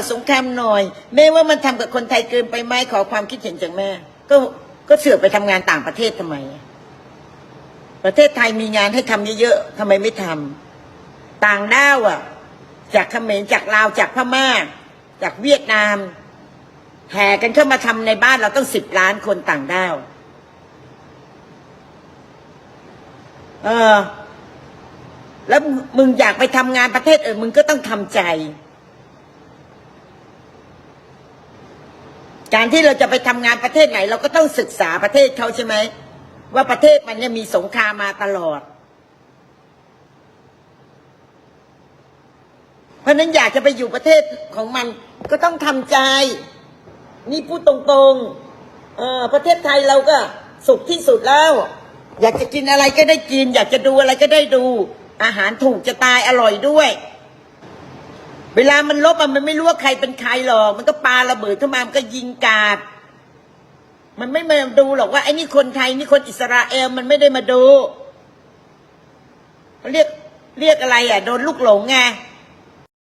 าวสงครามหน่อย แม่ว่ามันทำกับคนไทยเกินไปไหมขอความคิดเห็นจากแม่ ก็ก็เสือกไปทำงานต่างประเทศทำไม ประเทศไทยมีงานให้ทำเยอะๆทำไมไม่ทำต่างด้าวอะ จากเขมรจากลาวจากพม่า จากเวียดนามแห่กันเข้ามาทำในบ้านเราต้องสิบล้านคนต่างด้าว เออ แล้วมึงอยากไปทำงานประเทศอื่นมึงก็ต้องทำใจ การที่เราจะไปทำงานประเทศไหน เราก็ต้องศึกษาประเทศเขาใช่ไหม ว่าประเทศมันเนี่ยมีสงครามมาตลอด เพราะฉะนั้นอยากจะไปอยู่ประเทศของมันก็ต้องทำใจ นี่พูดตรงๆเออประเทศไทยเราก็สุขที่สุดแล้ว อยากจะกินอะไรก็ได้กิน อยากจะดูอะไรก็ได้ดู อาหารถูกจะตายอร่อยด้วย เวลามันลบอะมันไม่รู้ว่าใครเป็นใครหรอกมันก็ปาระเบิดเข้ามามันก็ยิงกาด มันไม่มาดูหรอกว่าไอ้นี่คนไทยนี่คนอิสราเอลมันไม่ได้มาดูเขาเรียกเรียกอะไรอะ โดนลูกหลงไง